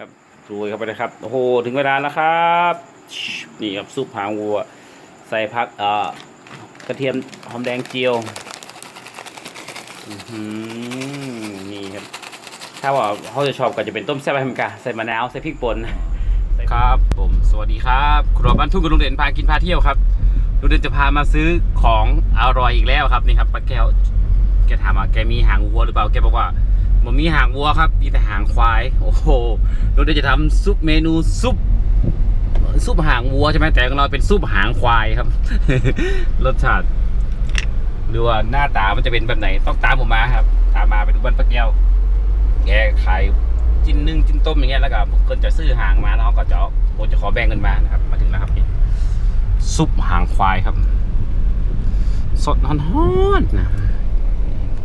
ครับรวยเข้าไปเลยครับโอ้โหถึงเวลาแล้วครับ นี่ครับซุปหางวัว ใส่ผักเอ่อกระเทียมหอมแดงเจียวนี่ครับ ถ้าว่าเขาจะชอบก็จะเป็นต้มแซ่บให้มันกะใส่มะนาวใส่พริกป่นครับผมสวัสดีครับครัวบ้านทุ่งกับลุงเด่นพากินพาเที่ยวครับลุงเด่นจะพามาซื้อของอร่อยอีกแล้วครับนี่ครับป้าแก้วแกถามว่าแกมีหางวัวหรือเปล่าแกบอกว่า มันมีหางวัวครับ มีแต่หางควาย โอ้โหเราเดี๋ยวจะทำซุปเมนูซุปซุปหางวัวใช่ไหมแต่ของเราเป็นซุปหางควายครับ รสชาติหรือว่าหน้าตามันจะเป็นแบบไหน ต้องตามผมมาครับ ตามมาไปดูบ้านป้าแก้วแกขายจิ้นนึ่งจิ้นต้มอย่างเงี้ยแล้วก็เพิ่นจะซื้อหางมาแล้วเขาก็จะผมจะขอแบ่งกันมานะครับ มาถึงแล้วครับนี่ซุปหางควายครับ สดฮอนๆนะ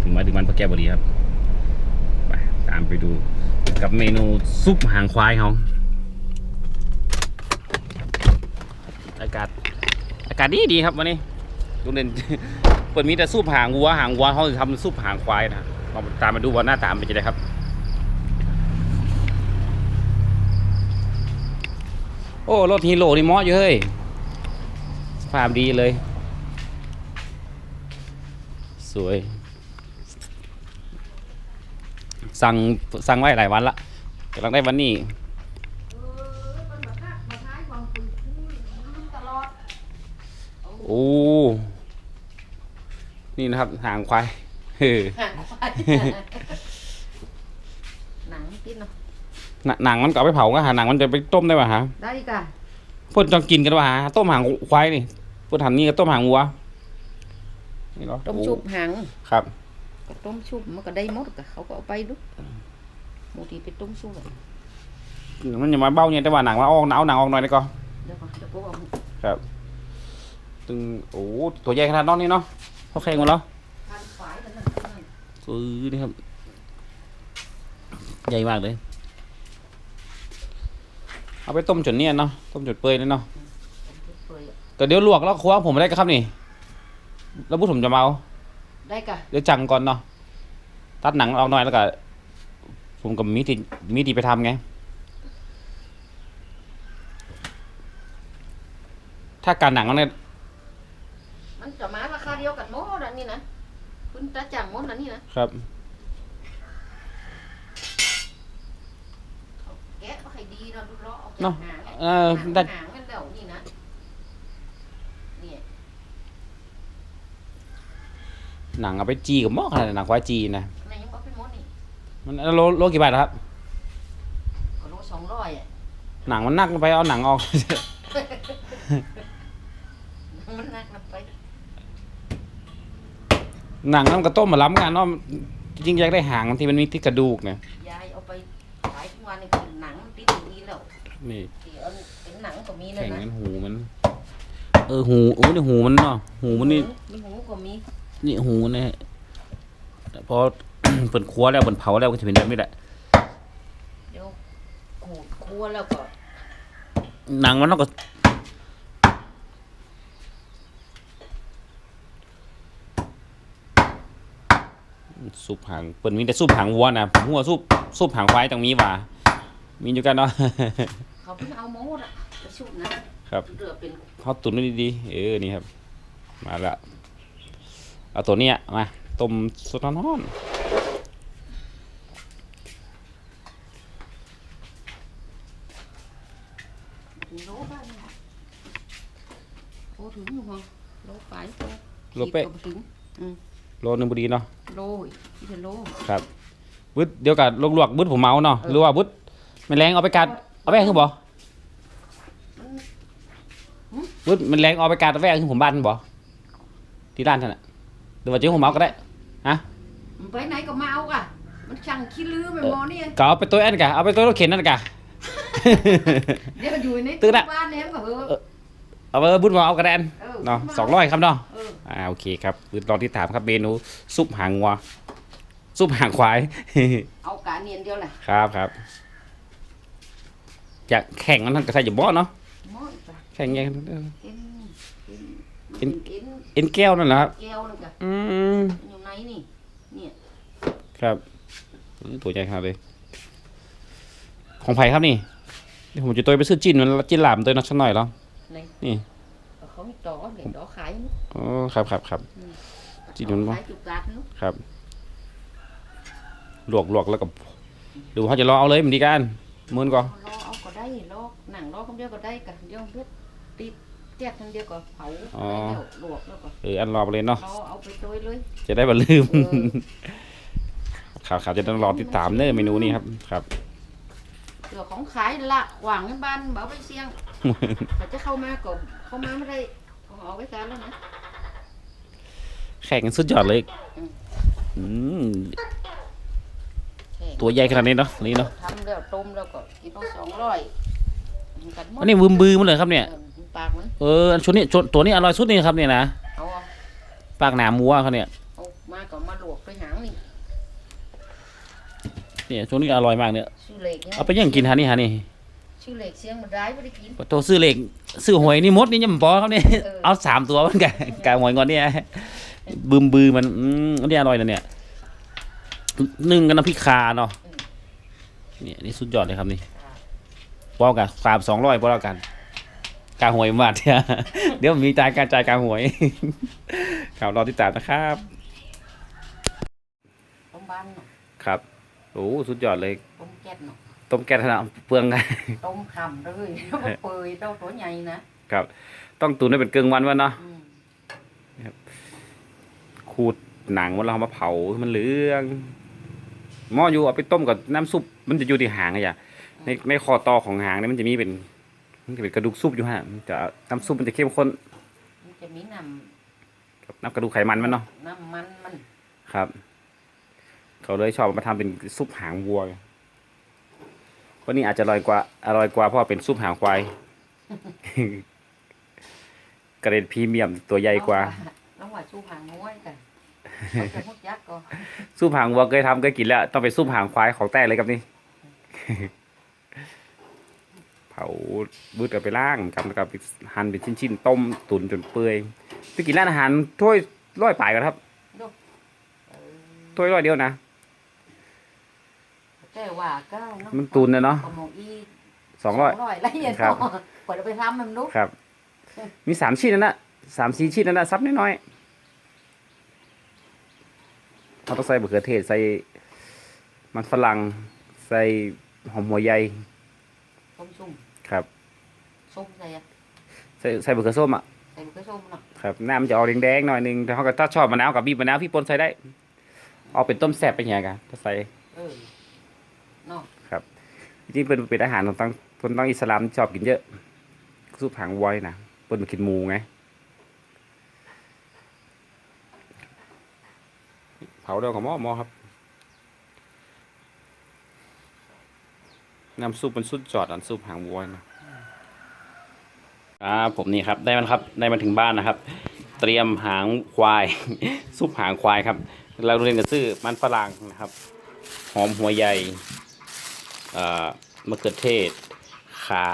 ถึงมาถึงมันพระแก้วบดีครับามไปดู กับเมนูซุปหางควายเขาอากาศอากาศดีดีครับวันนี้ลุงเด่นเปิดมีแต่ซุปหางวัวหางวัวเขาจะทำซุปหางควายนะลองตามมาดูว่าหน้าตามนเป็นยังไงครับโอ้รถฮีโร่นี่มอสอยู่เฮ้ยสภาพดีเลย สวย สั่งสั่งไว้หลายวันละกำลังได้วันนี้เออมันมาทักมาท้ายความคุยลืมตลอดโอ้นี่นะครับหางควายเออหางควายหนังกินเนาะหนัหนังมันก็เอาไปเผาก็หาหนังมันจะไปต้มได้ป่ะฮะได้กะเพื่อนต้องกินกันป่ะฮะต้มหางควายนี่เพื่อนทำนี่ก็ต้มหางวัวนี่เหรอต้มชุบหางครับ ก็ต้มชุบมันก็ได้หมดกะเขาก็เอาไปดูบางทีไปต้มชุบอะมันอย่ามาเบ้าเนี่ยแต่ว่าหนังมาออกหนาวหนังออกหน่อยดีกว่าเดี๋ยวก่อนเดี๋ยวพวกเอาตึงโอ้ตัวใหญ่ขนาดนั้นนี่เนาะเขาแข่งกันแล้วทานฝายกันนั่นนั่นซื้อนี่ครับ ใหญ่มากเลย เอาไปต้มจนเนี่ยเนาะต้มจนเปื่อยเลยเนาะต้มชุบเปื่อยอะแต่เดี๋ยวลวกแล้วครัวผมไม่ได้ก็ครับนี่ แล้วพูดผมจะเมา ได้กะเดี๋ยวจังก่อนเนาะ ตัดหนังออกหน่อยแล้วก็ผมกับมีที่มีที่ไปทำไง ถ้าการหนังมันเนี่ยมันจะมาราคาเดียวกันหมดอันนี้นะคุณตาจังหมดอันนี้นะครับเขาแกะก็ให้ดีนะดูเลาะออกจากหางเออหางได้หางมันแล้วนี่นะเนี่ยหนังเอาไปจีกับหม้อขนาดนั้นหนังควายจีนะ มันโลโลกี่บาทครับ ก็โลสองร้อยอะหนังมันนักไปเอาหนังออก มันหนักนับไปหนังน้ำกระต้มมาล้ำกันเนาะจริงๆอยากได้หางที่มันมีที่กระดูกเนี่ยยายเอาไปขายทุกวันนี่คือหนังมันติดอย่างนี้แล้วนี่ที่เอาเป็นหนังก็มีเลยแข่งนะกันหูมัน เออหูโอ้ยนี่หูมันเนาะหูมันนี่มีหูก็มี นี่หูเนี่ยแต่พอ เปิดครัวแล้วเปิดเผาแล้วก็จะเป็นแบบนี้แหละเดี๋ยวขูดคั่วแล้วก็หนังมันต้องก็ซุปหางเปิดมีแต่ซุปหางวัวนะผมหัวาซุปซุปหางควายต้องมีว่ะมีอยู่กันเนาะเขาเพิ่งเอาหมูอะไปชุบนะครับเรือเป็นเขาตุ๋นไว้ดีๆเออนี่ครับ มาละเอาตัวเนี้ยมาต้มสดร้อนโลบ้านนี่โอ้ ถึงอยู่เหรอโลไปโลๆโลเป๊ะขีดก็บ่ถึงอืมโลนึงพอดีเนาะโลอีกที่เป็นโลครับบึดเดี๋ยวกับลวกๆบึดผมเมาเนาะเออหรือว่าบึดมันแรงเอาไปกัดเอาไปคือบ่บึดมันแรงเอาไปกัดเอาไปคือผมบ้านบ่ที่ร้านท่านน่ะหรือว่าเจ้าผมเมาก็ได้มันไปไหนก็มาเอากะมันช่างขี้ลือไปหมอนี่ก็เอาไปตัวอันกะเอาไปตัวรถเข็นนั่นกะเดี๋ยวอยู่ในตื่นละบ้านเนี่ยมันก็เออ เอาไปบึดมาเอากระแดนเออเนาะสองร้อยครับเนาะเอออ่าโอเคครับบึดลองที่ถามครับเมนูซุปหางวัวซุปหางควาย เอากะเนียนเดียวแหละครับครับจะแข่งมันท่านก็ใส่อยู่บ่เนาะหมอจ้ะแข่งยังเอ็นเอ็นเอ็นเอ็นเอ็นแก้วนั่นแหละครับแก้วนึงกะอืมอยู่ไหนนี่เนี่ยครับอื้อตัวใหญ่ขนาดเลยของไผ่ครับนี่เดี๋ยวผมจะตัวไปซื้อจิ้นมันจิ้นหลามตัวนักสักหน่อยแล้ว ในนี่เขามีต่อเด็กต่อขายมั้งอ๋อครับครับครับจีนมันบ่ขายจุกกาดเนาะครับลวกลวกแล้วก็ดูเขาจะรอเอาเลยมันดีกันหมื่นกว่ารอเอาก็ได้รอหนังรอคนเดียวก็ได้กันเดียวเพื่อตีแจ๊กคนเดียวก็เผาไปแล้วลวกแล้วก็เอออันรอไปเลยเนาะรอเอาไปโดยเลยจะได้บ่ลืมเออครับครับจะต้องรอติดตามเนอเมนูนี้ครับครับ เสือของขายละหว่างในบ้านเบาไปเสี่ยงเขาจะเข้ามาก็เข้ามาไม่ได้เขาเอาไว้กันแล้วนะแข่งกันสุดยอดเลยอืมอืมแข่งตัวใหญ่ขนาดนี้เนาะนี่เนาะทำแล้วต้มแล้วก็กินเอาสองร้อยกันหมดอันนี้วืมบือมันเลยครับเนี่ยเออปากมันเอออันชุดนี้ชุดตัวนี้อร่อยสุดนี่ครับเนี่ยนะเอาเอาปากหนาหมูอะเขาเนี่ยเอามาก็มาลวกไปหางนี่ เนี่ยชุดนี้อร่อยมากเนี่ยชื่อเหล็กเนี่ยเอาไปย่างกินฮะนี่ฮะนี่ชื่อเหล็กเสียงมันได้ไม่ได้กินตัวซื้อเหล็กซื้อหวยนี่มดนี่ยังบ่พอครับเนี่ยเออเอาสามตัวมันกันกาหวยงอนเนี่ยบืมบือมันอืมอันนี้อร่อยนะเนี่ยนึ่งกันน้ำพริกคาเนาะเนี่ยนี่สุดยอดเลยครับนี่ว่ากันสามสองร้อยพอแล้วกันกาหวยมาดเนี่ยเดี๋ยวมีจ่ายการจ่ายกาหวยครับรอติดตามนะครับต้มบ้านเนาะครับ โอ้สุดยอดเลย ต้มแก๊สเนาะต้มแก๊สนะเปลืองไงต้มคำเลยมันเปื่อยเต้าตัวใหญ่นะครับ ต้องตุนให้เป็นเกึ่งวันวะเนาะอืมขูดหนังมันเราเอามาเผาให้มันเหลืองหม้ออยู่เอาไปต้มกับน้ำซุปมันจะอยู่ที่หางอะอย่าในในคอตอของหางเนี่ยมันจะมีเป็นมันจะเป็นกระดูกซุปอยู่ฮะมันจะน้ำซุปมันจะเข้มข้นมันจะมีน้กับน้ำกระดูกไขมันมันเนาะำน้ำมันมันครับ เขาเลยชอบเอามาทำเป็นซุปหางวัวเพราะนี่อาจจะอร่อยกว่าอร่อยกว่าเพราะว่าเป็นซุปหางควายกระเด็นพรีเมียมตัวใหญ่กว่า น้องว่าชูหางง้วยกันเขาจะมุดยักษ์ก็ซุปหางวัวเคยทำเคยกินแล้ว ต้องเป็นซุปหางควายของแต้เลยครับนี่เผาบืดเอาไปล่างกับแล้วกับหั่นเป็นชิ้นๆต้มตุ๋นจนเปื่อยไปกินร้านอาหารถ้วยร้อยป่ายกันครับเออถ้วยร้อยเดียวนะ แต่ว่าก็เาะมันตุนนะเนาะขโมยอีสองร้อยไรเงี้ยครับเนาะกว่าจะไปทำมันลูกครับ มีสามชิ้นนั่นนะสามสี่ชิ้นนั่นนะซับน้อยๆเราต้องใส่บะเขือเทศใส่มันฝรั่งใส่หอมหัวใหญ่ส้มซุ่มครับส้มใส่อะใส่ใส่บะเขือส้มอะใส่มะเขือส้มเนาะครับน้ำมันจะออกแดงๆหน่อยหนึงแต่เขาก็ถ้าชอบมะนาวกับบีบมะนาวพี่ปนใส่ได้ เอาเป็นต้มแซ่บไปอย่างกันถ้าใส่ เออเนาะจริงๆเป็นเป็นอาหารของตั้งคนตั้งอิสลามชอบกินเยอะซุปหางวัวนี่นะเปิ้นกินหมูไงเผาเดียวกับหม้อหม้อครับ น้ำซุปมันสุดจอดอันซุปหางวัวนะครับผมนี่ครับได้มันครับได้มาถึงบ้านนะครับ เตรียมหางควาย ซุปหางควายครับ เราเรียนกันซื้อมันฝรั่งนะครับ หอมหัวใหญ่ มะเขือเทศขา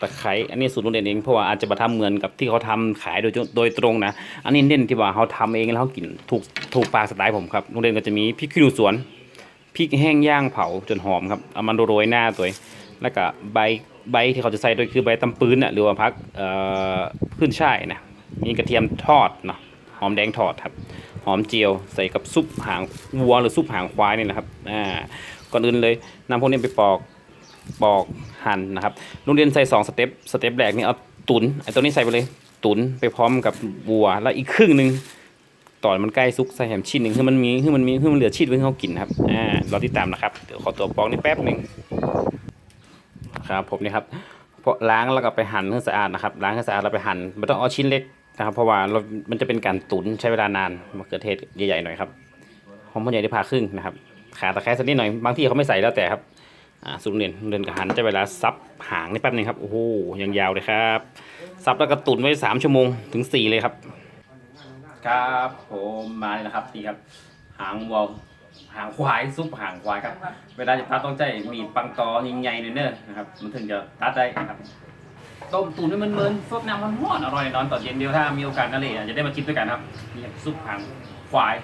ตะไคร้อันนี้สูตรโรงเรียนเองเพราะว่าอาจจะมาทำเหมือนกับที่เขาทำขายโดยโดยตรงนะ อันนี้เน้นที่ว่าเขาทำเองแล้วเขากินถูกถูกปากสไตล์ผมครับโรงเรียนก็จะมีพริกขี้หนูสวนพริกแห้งย่างเผาจนหอมครับเอามันโรยหน้าตัวแล้วก็ใบใบที่เขาจะใส่โดยคือใบตำปืนน่ะหรือว่าพักเอ่อขึ้นช่ายนะมีกระเทียมทอดเนาะหอมแดงทอดครับหอมเจียวใส่กับซุปหางวัวหรือซุปหางควายนี่นะครับอ่า ก่อนอื่นเลยนำพวกนี้ไปปอกปอกหั่นนะครับโรงเรียนใส่สองสเต็ปสเต็ปแรกนี่เอาตุนไอ้ตัวนี้ใส่ไปเลยตุนไปพร้อมกับวัวแล้วอีกครึ่งหนึ่งตอนมันใกล้ซุกใส่แหมชิ้นหนึ่งให้มันมีให้มันมีให้มันเหลือชิ้นไว้ให้เขากินครับอ่ารอติดตามนะครับเดี๋ยวขอตัวปอกนี่แป๊บหนึ่งครับผมนี่ครับพอล้างแล้วก็ไปหั่นให้สะอาดนะครับล้างให้สะอาดแล้วไปหั่นไม่ต้องเอาชิ้นเล็กนะครับ เพราะว่าเรามันจะเป็นการตุนใช้เวลานานมะเขือเทศใหญ่ๆหน่อยครับหอมหัวใหญ่ได้พาครึ่งนะครับ ขาตะไคร้สักนิดหน่อยบางที่เขาไม่ใส่แล้วแต่ครับอ่าสุดเรียนเรียนกับหันจะเวลาซับหางนี่แป๊บนึงครับโอ้โหยังยาวเลยครับซับแล้วก็ตุนไว้สามชั่วโมงถึงสี่เลยครับ ครับผมมาเลยนะครับดีครับหางวัวหางควายซุปหางควายครับ เวลาจะตัดต้องใจมีดปังตอยิงใหญ่ๆเน้อๆนะครับมันถึงจะตัดได้นะครับ ต้มตุ๋นให้มันเมินๆสดน้ำมันร้อนๆอร่อยแน่นอนตอนเย็นเดียวถ้ามีโอกาสนั่นเลยจะได้มากินด้วยกันครับนี่ซุปหางควาย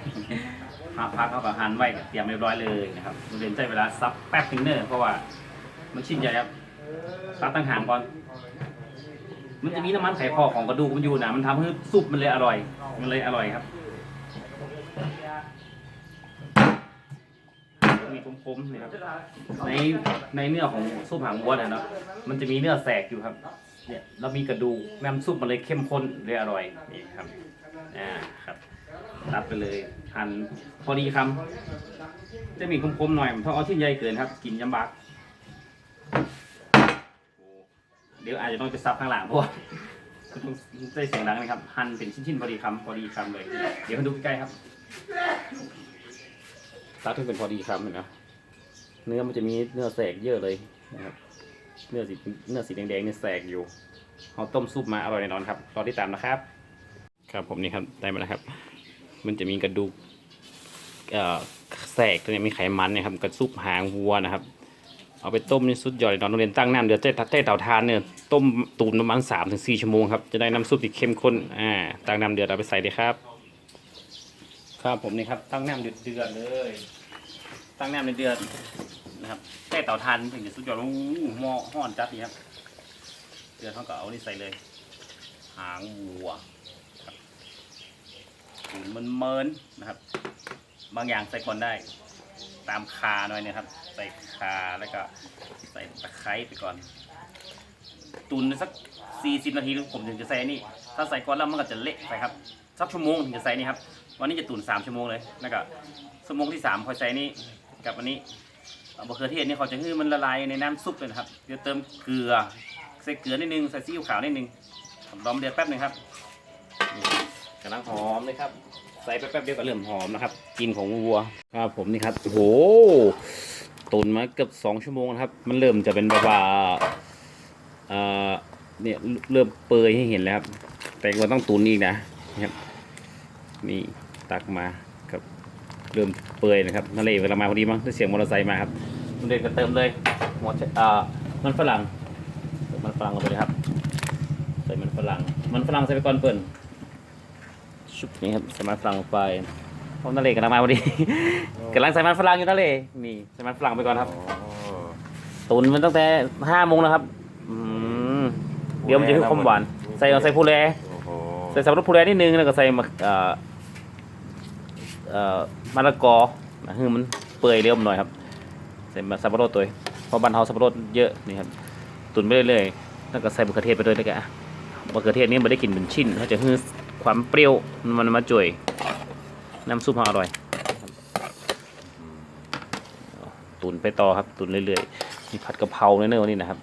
หาพักเข้ากับหั่นไว้เตรียมเรียบร้อยเลยนะครับโรงเรียนใช้เวลาซับแป๊บนึงเนอะเพราะว่ามันชิ้นใหญ่ครับตัดตั้งหางก่อน มันจะมีน้ำมันไขคอของกระดูกมันอยู่นะมันทำให้ซุปมันเลยอร่อย มันเลยอร่อยครับมีคมๆนี่ยครับในในเนื้อของซุปหางวัวเนี่ยเนาะมันจะมีเนื้อแสกอยู่ครับ เนี่ยเรามีกระดูกน้ำซุปมันเลยเข้มข้นเลยอร่อยนี่ครับอ่าครับตัดไปเลยหั่นพอดีคำจะมีคมๆหน่อยเพราะเอาชิ้นใหญ่เกินครับ กินยำบักเดี๋ยวอาจจะต้องไปซับข้างหลังเพราะว่าต้องได้เสียงดังนะครับ หั่นเป็นชิ้นๆพอดีคำพอดีคำเลย เดี๋ยวมาดูใกล้ๆครับตัดให้เป็นพอดีคำเห็นไหมเนื้อมันจะมีเนื้อแสกเยอะเลยนะครับ เนื้อสีเนื้อสีแดงๆเนี่แสกอยู่เอาต้มซุปมาอร่อยแน่นอนครับรอที่ตามนะครับ ครับผมนี่ครับได้มาแล้วครับ มันจะมีกระดูกแสกตัวนี้มีไขมันนะครับกระซุปหางวัวนะครับ เอาไปต้มนี่สุดยอดเลยนอนโรงเรียนตั้งน้ำเดือดเต้เต้เต่าทานเนี่ยต้มตุ๋นประมาณสามถึงสี่ชั่วโมงครับจะได้น้ำซุปที่เข้มข้นอ่าตั้งน้ำเดือดเอาไปใส่เลยครับ ครับผมนี่ครับตั้งน้ำเดือดเดือดเลย ตั้งน้ำเดือด นะครับเต้เต่าทานถึงจะสุดยอดโอ้หม้อห้อนจัดนี่ครับเดือดเขาก็เอานี่ใส่เลย หางวัวตุ๋นมันเมินๆนะครับ บางอย่างใส่ก่อนได้ ตามคาหน่อยนะครับ ใส่คาแล้วก็ใส่ตะไคร้ไปก่อน ตุนสักสี่สิบนาทีผมถึงจะใส่นี่ ถ้าใส่ก่อนแล้วมันก็จะเละไปครับสักชั่วโมงถึงจะใส่นี่ครับ วันนี้จะตุนสามชั่วโมงเลยแล้วก็ชั่วโมงที่สามคอยใส่นี่กับอันนี้ มะเขือเทศนี่เขาจะให้มันละลายในน้ำซุปเลยนะครับเดี๋ยวเติมเกลือใส่เกลือนิดนึงใส่ซีอิ๊วขาวนิดนึงดอมเดือดแป๊บหนึงครับกำลังหอมเลยครับ ใส่แป๊บเดียวก็เริ่มหอมนะครับกลินของวัวครับผมนี่ครับโอ้โหตุนมาเกือบสองชั่วโมงนะครับ มันเริ่มจะเป็นแบบว่าเอ่อเนี่ยเริ่มเปื่อยให้เห็นแล้วครับ แต่ก็ต้องตุนอีกนะนะครับนี่ตักมา เริ่มเปื่อยนะครับนั่นเลยเวลามาพอดีมั้งได้เสียงมอเตอร์ไซค์มาครับมันเด็กก็เติมเลยหัวเชเอ่อมันฝรั่งใส่มันฝรั่งลงไปเลยครับใส่มันฝรั่ง มันฝรั่งใส่ไปก่อนเปิ่นชุบนี่ครับใส่มันฝรั่งลงไปเพราะนั่นเลยกำลังมาพอดีกำลังใส่มันฝรั่งอยู่นั่นเลยนี่ใส่มันฝรั่งไปก่อนครับตุนมันตั้งแต่ห้าโมงแล้วครับอืมเดี๋ยวมันจะให้ความหวานใส่ใส่ผู้แลโอ้โหใส่สับปะรดผู้แลนิดนึงแล้วก็ใส่มะเอ่อเอ่อ มะละกอนะคือมันเปื่อยเร็วหน่อยครับใส่มะสับปะรดตัวเพราะบ้านเฮาสับปะรดเยอะนี่ครับตุนไปเรื่อยๆแล้วก็ใส่มะเขือเทศไปด้วยแล้วก็มะเขือเทศนี่ไม่ได้กลิ่นเป็นชิ้นเขาจะให้ความเปรี้ยวมันมาจ่วยน้ำซุปเขาอร่อยตุนไปต่อครับตุนเรื่อยๆมีผัดกะเพราเนื้อๆนี่นะครับ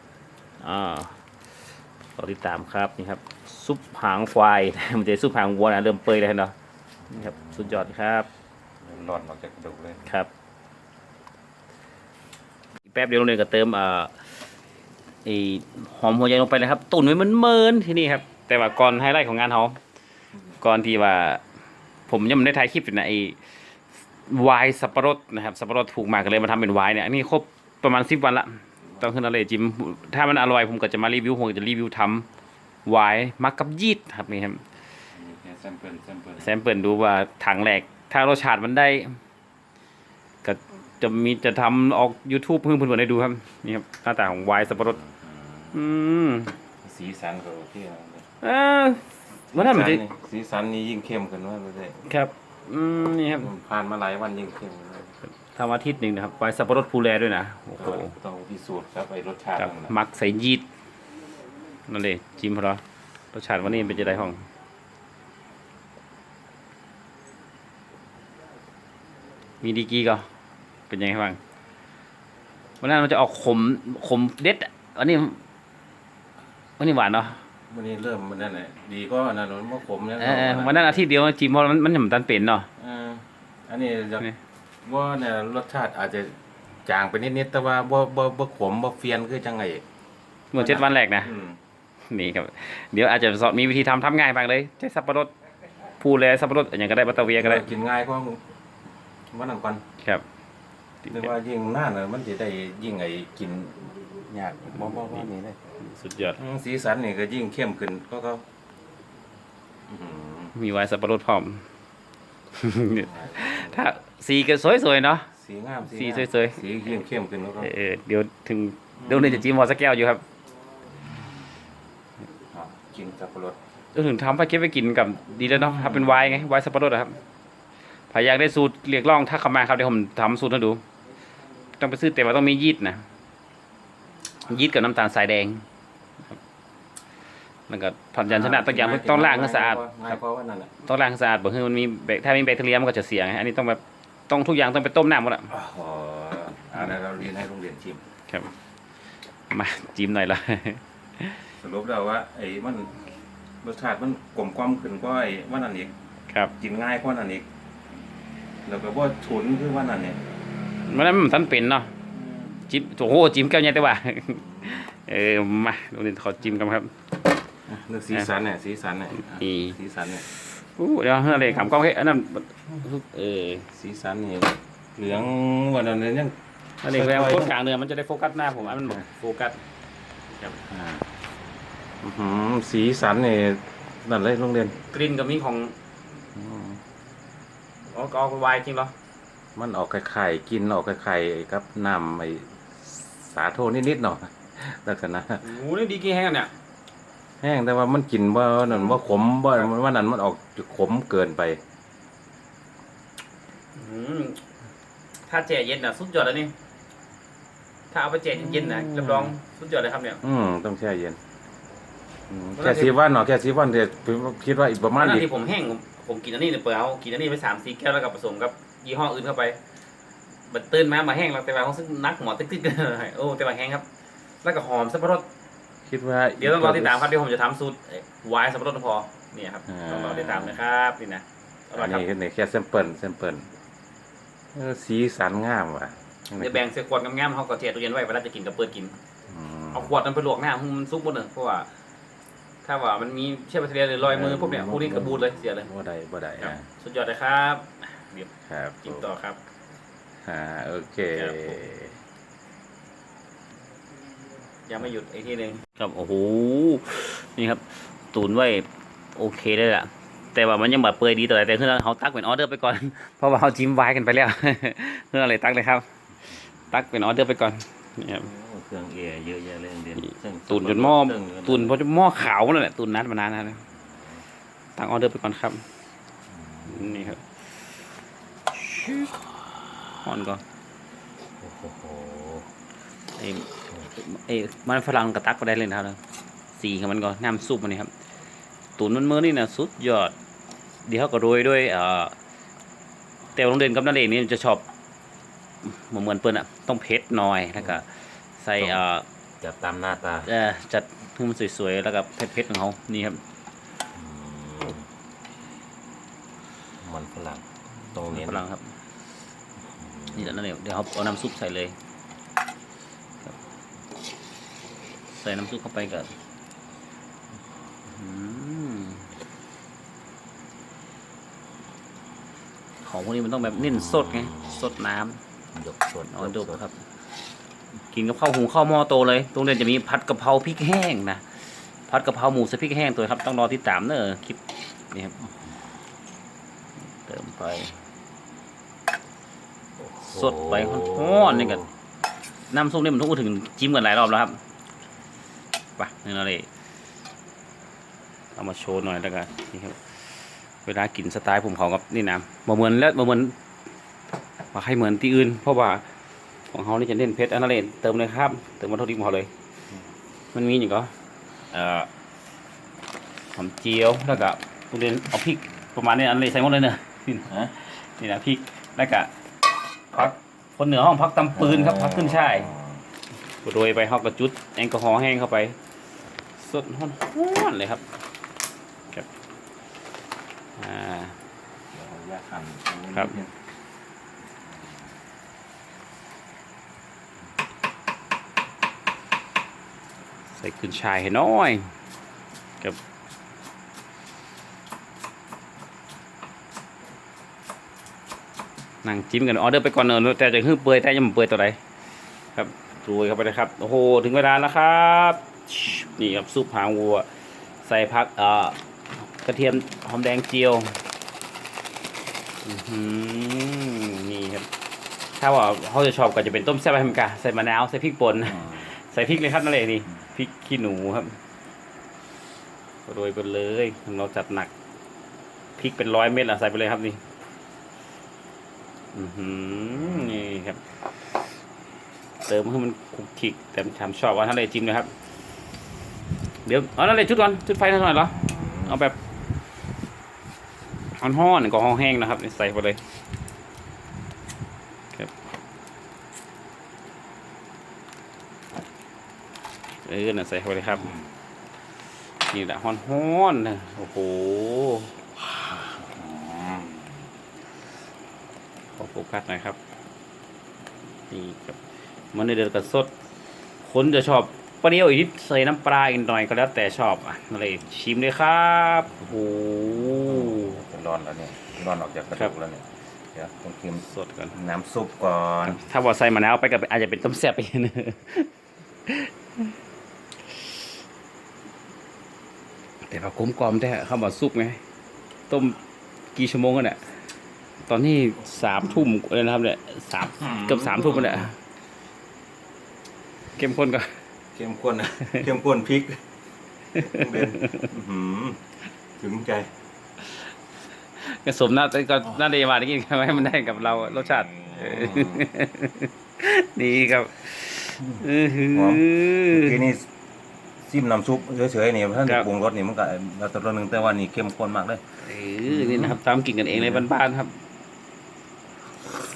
อ่าเราติดตามครับนี่ครับซุปหางควายมันจะซุปหางวัวนะเริ่มเปื่อยแล้วเนาะนี่ครับสุดยอดครับ หลอดออกจากกระดูกเลย ครับ อีกแป๊บเดียวโรงเรียนก็เติมเอ่อไอหอมหัวใหญ่ลงไปเลยครับ ตุนไว้มันเมินๆที่นี่ครับ แต่ว่าก่อนไฮไลท์ของงานเขาก่อนที่ว่า ผมยังไม่ได้ถ่ายคลิปอยู่นะไอวายสับปะรดนะครับสับปะรดถูกมากก็เลยมาทำเป็นวายเนี่ยอันนี้ครบประมาณสิบวันละต้องขึ้นอะไรจิม ถ้ามันอร่อยผมก็จะมารีวิวผมก็จะรีวิวทำวายมักกับยีดครับนี่ครับมีแค่แซมเปิลแซมเปิลแซมเปิลดูว่าถังแหลก ถ้ารสชาติมันได้ ก็จะมีจะทำออก YouTube เพื่อนเพื่อนๆได้ดูครับ นี่ครับหน้าตาของไวน์สับปะรด อืมสีสันก็โอเคนะเออวันนั้นมันจะสีสันนี่ยิ่งเข้มขึ้นว่าเลยครับ อืม นี่ครับผ่านมาหลายวันยิ่งเข้มขึ้นเลยทำอาทิตย์หนึ่งนะครับไวน์สับปะรดภูแลด้วยนะ โอ้โห ต้องพิสูจน์ครับไอ้รสชาติครับมันนะมักใส่ยีดนั่นเลยจิ้มพอแล้วรสชาติวันนี้เป็นจะได้ห้อง มีดีกรีก็ เป็นยังไงบ้างวันนั้นมันจะออกขมขมเด็ดอะอันนี้วันนี้หวานเนาะวันนี้เริ่มมันนั่นแหละดีก็อันนั้นมันมะขมแล้วเออวันนั้นอาทิตย์เดียวจิ้มเพราะมันมันมันตันเป็นเนาะเอออันนี้จะนี่ว่าเนี่ยรสชาติอาจจะจางไปนิดๆแต่ว่าบ่บ่บ่ขมบ่เฟียนคือจังไงเมื่อเจ็ดวันแรกนะอืมนี่ครับ เดี๋ยวอาจจะสอนมีวิธีทำทำง่ายบางเลยใช้สับปะรดพูแลสับปะรดอย่างก็ได้บัตเตอร์เวียก็ได้กินง่ายก ว่าวันนั้นก่อนครับหรือว่ายิ่งหน้าน่ะมันจะได้ยิ่งไอ้กินยากบ่บ่บ่นี่เลยสุดยอดอืมสีสันนี่ก็ยิ่งเข้มขึ้นก็ก็อื้อหือมีไวน์สับปะรดพร้อม ถ้าสีก็สวยๆเนาะสีงามสีงามสวยๆสียิ่งเข้มขึ้นแล้วก็เออเดี๋ยวถึงเดี๋ยวนี้จะจิ้มวอสกแก้วอยู่ครับอะกินสับปะรดก็ถึงทำไปเก็บไปกินกับดีแล้วเนาะครับเป็นไวน์ไงไวน์สับปะรดอะครับ ใครอยากได้สูตรเรียกร้องถ้าเข้ามาครับเดี๋ยวผมทำสูตรให้ดู ต้องไปซื้อแต่ว่าต้องมียีสต์นะยีสต์กับน้ำตาลทรายแดงครับแล้วก็ผัดยันชนะต้องอย่างต้องล้างให้สะอาดง่ายเพราะว่านั่นแหละต้องล้างให้สะอาดบอกให้มันมีแบคถ้ามีแบคทีเรียมันก็จะเสียไงอันนี้ต้องแบบต้องทุกอย่างต้องไปต้มน้ำหมดอะอ๋ออันนั้นเราเรียนให้โรงเรียนชิมครับ มาจิ้มหน่อยละสรุปแล้วว่าไอ้มันรสชาติมันกลมกล่อมขึ้นกว่าไอ้ว่านั่นอีกครับกินง่ายกว่านั่นอีก แล้วก็ว่าฉุนคือว่านั่นเนี่ยมันนั้นมันทันเป็นเนาะจิ้มโอ้โหจิ้มแก้วใหญ่แต่ว่า เออมาโรงเรียนขอจิ้มกันครับเนื้อสีสันเนี่ยสีสันเนี่ยนี่สีสันเนี่ยอู้เดี๋ยวเฮ้ยอะไรขำกล้องเฮ้ยอันนั้นเออสีสันนี่เหลืองวันนั้นเนี่ยยังอันนี้แล้วโคตรกลางเนื้อมันจะได้โฟกัสหน้าผมอันมันบอกโฟกัสอ่าอื้อหือสีสันนี่นั่นเลยโรงเรียนกลิ่นกับมีของอืม อ๋อก็เอาไวน์จริงเหรอ มันออกไข่ๆกินออกไข่ๆกับน้ำไอ้สาโทนิดๆหน่อยลักษณะโอ้โหนี่ดีกี่แห้งกันเนี่ย แห้งแต่ว่ามันกินว่านั่นว่าขมว่าว่านั่นมันออกขมเกินไป อืมถ้าแจ่เย็นอะ สุดยอดเลยนี่ ถ้าเอาไปแจ่เย็นๆนะรับรองสุดยอดเลยครับเนี่ย อืมต้องแช่เย็นอืมแล้วแค่ที่สีวันเนาะแค่สีวันเดี๋ยวคิดว่าอีกประมาณอันอีก ที่ผมแห้งผม ผมกินอันนี้เนี่ยเปล่ากินอันนี้ไปสามสี่แก้วแล้วก็ผสมกับยี่ห้ออื่นเข้าไป บัดตื่นมามาแห้งแล้วแต่ว่าเขาซึ่งนักหมอตึ๊กๆเลยโอ้แต่ว่าแห้งครับ แล้วก็หอมสับปะรดคิดว่าเดี๋ยวต้องรอติดตามครับเดี๋ยวผมจะทำสูตรไวน์สับปะรดพอเนี่ยครับอ่าต้องรอติดตามนะครับนี่นะอร่อัอยนครับนี้นี่แค่แซมเปิลแซมเปิลเออสีสันงามว่ะเดี๋ยวแบ่งเสื้อขวดงามๆเขาก็เทียดตู้เย็นไว้เวลาจะกินกับเปิดกินอืมเอาขวดนั้นไปลวกหน้าให้มันซุกหมดเลยเพราะว่า ถ้าว่ามันมีเชื้อแบคทีเรียหรือรอยมือพวกเนี้ยพวกนี้กระบูดเลยเสียเลยบ่ได้บ่ได้ครับอะสุดยอดเลยครับเดี๋ยวครับกินต่อครับอ่าโอเคครับผมยังไม่หยุดอีกทีหนึ่งครับโอ้โหนี่ครับตูนไว้โอเคเลยล่ะแต่ว่ามันยังแบบเปื่อยดีต่อแต่เพื่อนเขาตักเป็นออเดอร์ไปก่อนเพราะว่าเขาจิ้มไว้กันไปแล้วเพื่อนอะไรตักเลยครับ ตักเป็นออเดอร์ไปก่อนนี่ครับโอ้ เครื่องเอเยอะแยะเลยเด่นเครื่องตูนจนหม้อเครื่องตูนเพราะหม้อขาวนั่นแหละตูนนัดมานานแล้วตั้งออเดอร์ไปก่อนครับ นี่ครับอ่อนก่อนโอ้โหไอ้ไอ้มันฝรั่งกระตักไปได้เลยนะครับสีของมันก่อนน้ำซุปมันนี่ครับตูนมันเมื่อนี่นะสุดยอด เดี๋ยวเขาก็โรยด้วยเอ่อแต่โรงเรียนกับนักเรียนนี่จะชอบเหมือนเปิ้นอะต้องเผ็ดหน่อยแล้วก็ใส่เอ่อจับตามหน้าตาเอ่อจัดให้มันสวยๆแล้วก็เผ็ดๆของเขานี่ครับอืมมันฝรั่งตรงนี้ฝรั่งครับ นี่แหละนั่นเองเดี๋ยวเขาเอาน้ำซุปใส่เลยครับใส่น้ำซุปเข้าไปกับอืมของพวกนี้มันต้องแบบเน้นสดไง สดน้ำยกสดเอาดูครับ กินกับข้าวหุงข้าวหม้อโตเลย ตรงเรียนจะมีผัดกะเพราพริกแห้งนะผัดกะเพราหมูสพริกแห้งตัวครับต้องรอติดตามเนอะคลิปนี่ครับเติมไป สดไปฮ้อนนี่กันน้ำซุปนี่มันต้องถึงจิ้มกันหลายรอบแล้วครับไปนี่เราเลยเอามาโชว์หน่อยแล้วกันนี่ครับเวลากินสไตล์ผมเขากับนี่นะบ่เหมือนและบ่เหมือนว่าใครเหมือนที่อื่น เพราะว่า ของเขานี่จะเน้นเผ็ดอันนั้นเลยเติมเลยครับ เติมวัตถุดิบของเขาเลย มันมีอย่างก็เอ่อหอมเจียวแล้วก็ตุเรียนเอาพริกประมาณนี้อันเลยใส่หมดเลยเนอะนี่นะฮะนี่นะพริกแล้วก็พักคนเหนือห้องพักตำปืนครับพักขึ้นช่ายโรยไปเขากระจุดแอลกอฮอล์แห้งเข้าไป สดฮ้อนๆเลยครับครับอ่าเดี๋ยวเอาแยกหั่นครับ ใส่ขึ้นช่ายให้น้อยครับนั่งจิ้มกันออเดอร์ไปก่อนเนอะแต่จะคือเปื่อยแต่ยังไม่เปื่อยตัวใดครับโรยเข้าไปเลยครับ โอ้โห ถึงเวลาแล้วครับ นี่ครับซุปหางวัว ใส่ผักเอ่อกระเทียมหอมแดงเจียวอื้อหือนี่ครับ ถ้าว่าเขาจะชอบก็จะเป็นต้มแซ่บไฮมกาใส่มะนาว ใส่พริกป่นอืมใส่พริกเลยครับนั่นเลยนี่พ ริกขี้หนูครับโรยไปเลยเราจัดหนักพริกเป็นร้อยเม็ดอะใส่ไปเลยครับนี่อือนี่ครับ เติมให้มันคุกคิกแต่ทำชอบว่าท่านเลยจิ้มนะครับ เดี๋ยวเอานั่นเลยจุดก่อนจุดไฟหน่อยเหรอเอาแบบห้อนๆก็ห้องแห้งนะครับใส่ไปเลย เออน่ะใส่เข้าไปเลยครับ นี่แหละฮ้อนๆนะโอ้โหขอโฟกัสหน่อยครับ นี่ครับมันในเดือดกับสดคนจะชอบเปรี้ยวอีกนิดใส่น้ำปลาอีกหน่อยก็แล้วแต่ชอบอะนั่นเลยชิมเลยครับโอ้โหร้อนแล้วเนี่ยร้อนออกจากกระครัดูบกแล้วเนี่ยเดี๋ยวต้องกินสดก่อนน้ำซุปก่อน ถ้าบอกใส่มะนาวไปกับอาจจะเป็นต้มแซ่บไปนะ แต่ว่ากลมกลอมแท้เขาบอกซุปไง ต้มกี่ชั่วโมงกันเนี่ยตอนนี้สามทุ่มเลยนะครับเนี่ยสามเกือบสามทุ่มแล้วเนี่ยเข้มข้นก็เข้มข้นนะเข้มข้นพริกเด่นอื้อหือถึงใจกระสมน่าก็น่าดีมาได้กินกันให้มันได้กับเรารสชาติเออนี่ครับอื้อหือหอมทีนี้ ซิมน้ำซุปเฉยๆนี่ท่านครับ ปรุงรสนี่มันก็เราตัวนึงแต่ว่านี่เข้มข้นมากเลย เออนี่นะครับตามกินกันเองในบ้านๆครับ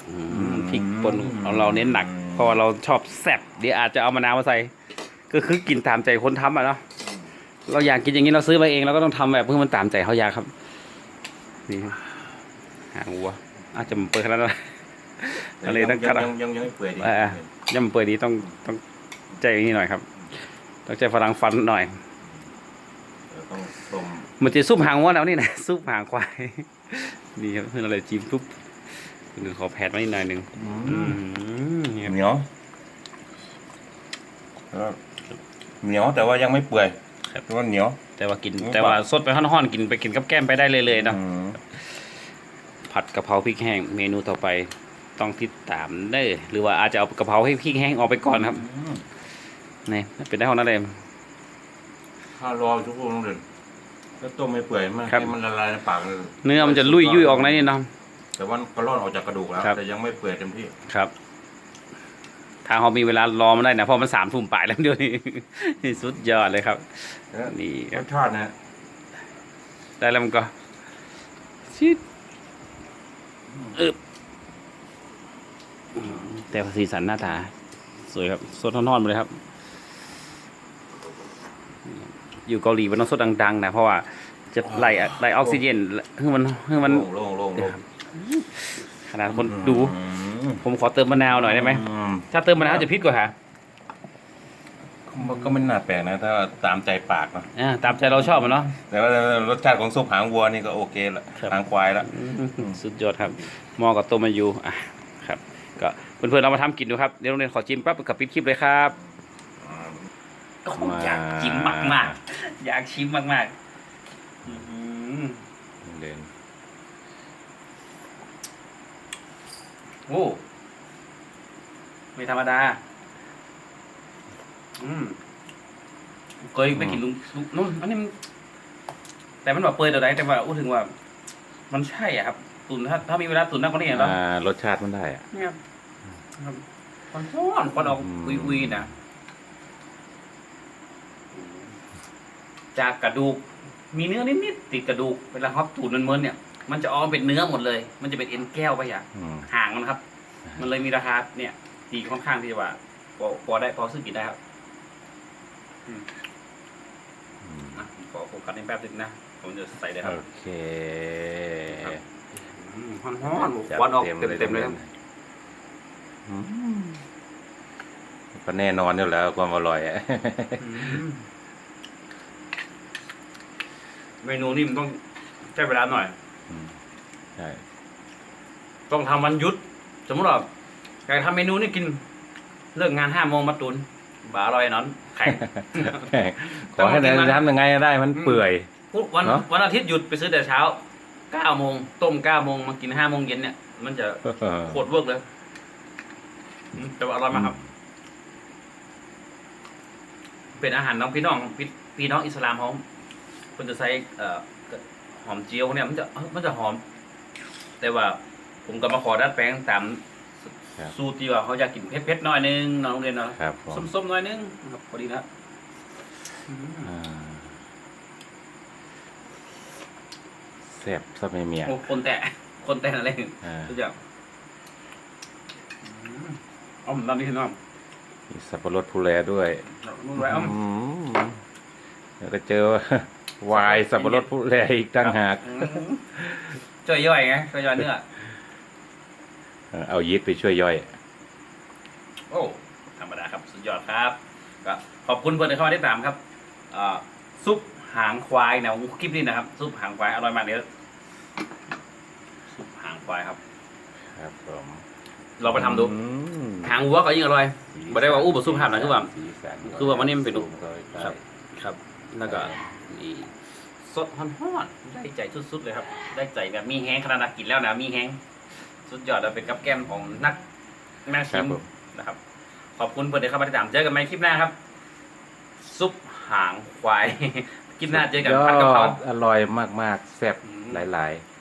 อืมพริกป่นของเราเน้นหนัก เพราะว่าเราชอบแซ่บเดี๋ยวอาจจะเอามะนาวมาใส่ ก็คือกินตามใจคนทำอะเนาะเราอยากกินอย่างนี้เราซื้อมาเองเราก็ต้องทำแบบเพื่อมันตามใจเขาอยากครับนี่ครับหางวัวอาจจะมันเปิดขนาดนั้น อะไรต้องยักัดยังยังยังไม่เปื่อยดี เออ ย่ำเปิดดีต้องต้องใจอย่างนี้หน่อยครับ ต้องใจฝรั่งฟันหน่อยเออต้องต้มมันจะซุปหางวัวแล้วนี่นะซุปหางควายนี่ครับเพื่อนอะไรจิ้มปุ๊บหนึ่งขอแพดมาอีกหน่อยหนึ่งอืมนี่ครับเหนียวแล้วเหนียวแต่ว่ายังไม่เปื่อยครับแต่ว่าเหนียว แต่ว่ากินอืมแต่ว่าสดไปห้อนๆกินไปกินกับแก้มไปได้เลยๆเนาะอืมผัดกะเพราพริกแห้งเมนูต่อไปต้องติดตามเด้อหรือว่าอาจจะเอากะเพราให้พริกแห้งออกไปก่อนครับอืม นี่เป็นได้ของนั่นเองถ้ารอทุกคนเลยแล้วต้มไม่เปื่อยมันครับให้มันละลายในปากเลยเนื้อมันจะลุยยุ่ยออกนะนี่เนาะแต่ว่าก็ร่อนออกจากกระดูกแล้วครับแต่ยังไม่เปื่อยเต็มที่ครับถ้าเรามีเวลารอมันได้นะเพราะมันสามทุ่มป่ายแล้วเดี๋ยวนี้นี่สุดยอดเลยครับนี่ครรับสชาตินะได้แล้วมันก็ชิดอึบอืมแต่ว่าสีสันหน้าตา สวยครับสดทอนๆมาเลยครับ อยู่เกาหลีมันต้องสดดังๆนะเพราะว่าจะไล่ไล่ออกซิเจนให้มันให้มันโล่งโล่งโล่งขนาดคนดูอืมผมขอเติมมะนาวหน่อยได้ไหมอืมถ้าเติมมะนาวจะพิษกว่าฮะมันก็ไม่น่าแปลกนะ ถ้าตามใจปากเนาะอ่าตามใจเราชอบมันเนาะแต่ว่ารสชาติของซุปหางวัวนี่ก็โอเคละครับหางควายละสุดยอดครับเหมอกับตัวมายูอะครับ ก็เพื่อนๆเรามาทำกินดูครับเดี๋ยวโรงเรียนขอจิ้มปั๊บกับปิดคลิปเลยครับ อยากชิมมากๆอยากชิมมากๆอื้อหือเด่นโอ้ไม่ธรรมดา อืมเคยไปกินลุงลุงนู่นอันนี้มันแต่มันแบบเปื่อยตัวไหนแต่ว่าอู้ถึงว่า มันใช่อะครับตุนถ้าถ้ามีเวลาตุนนักกว่านี้เนาะอ่ารสชาติมันได้อะเนี่ยครับมันร้อนควันออกอืมอุยๆนะ จากกระดูก มีเนื้อนิดๆติดกระดูกเวลาเขาตูดมันเมินๆเนี่ยมันจะออกเป็นเนื้อหมดเลย มันจะเป็นเอ็นแก้วไปอย่างอืมห่างมันครับ มันเลยมีราคาเนี่ยดีค่อนข้างที่จะว่าพอพอได้พอซื้อกินได้ครับอืมอืมอะผมขอโฟกัสในแป๊บนึงนะผมจะใส่เลยครับโอเคอืมร้อนๆควันออกเต็มๆเลยครับอืมก็แน่นอนอยู่แล้วความอร่อยอะ เมนูนี่มันต้องใช้เวลาหน่อย อืมใช่ต้องทำวันหยุด สมมติว่าอยากทำเมนูนี่กิน เลิกงานห้าโมงมาตุนบาอร่อยนอนแข็ง ขอให้ได้ทำยังไงได้มันเปื่อย พุธวันเนอะ วันอาทิตย์หยุดไปซื้อแต่เช้าเก้าโมงต้มเก้าโมงมากินห้าโมงเย็นเนี่ยมันจะโคตรเวิร์กเลยอืมแต่ว่าอร่อยมากครับ เป็นอาหารน้องพี่น้องพี่พี่น้องอิสลามเขา เพิ่นจะใส่เอ่อหอมเจียวเนี่ยมันจะเอ้ามันจะหอม แต่ว่าผมก็มาขอดัดแปลงตามครับสูตรที่ว่าเขาอยากกินเผ็ดๆหน่อยนึงน้องโรงเรียนเนาะครับผมส้มๆหน่อยนึงครับพอดีนะครับอืมอ่าแซ่บซะไม่เมียโอ้คนแต่คนแต่อะไรอ่าทุกอย่างอืมเอ๋อมน้ำนี่คือน้ำมีสับปะรดผู้แลด้วยนุ่มแล้วอืมแล้วก็เจอ วายสับปะรดผู้แลอีกตั้งหากอืมช่วยย่อยไงช่วยย่อยเนื้อเออเอายีสต์ไปช่วยย่อย โอ้ธรรมดาครับ สุดยอดครับก็ขอบคุณเพื่อนที่เข้ามาติดตามครับเอ่อซุปหางควายนะคลิปนี้นะครับ ซุปหางควายอร่อยมากเลยซุปหางควายครับ ครับผมเราไปทำดูอืมหางวัวก็ยิ่งอร่อยบ่ได้ว่าอู้บ่ซุปหางนะคือว่าสีสันคือว่ามันนี่มันเป็นซูข้าไปครับ ครับแล้วก็ มีสดฮ้อนๆได้ใจสุดๆเลยครับ ได้ใจแบบมีแห้งขนาดกินแล้วนะมีแห้งสุดยอดแล้วเป็นกับแก้มของนักนักครัชิบมผมนะครับ ขอบคุณเพื่อนที่เข้ามาติดตามเจอกันใหม่คลิปหน้าครับ ซุปหางควายคลิปหน้าเจอกันยอผัดกะเพราดอร่อยมากๆแซ่บอืมหลาย ๆ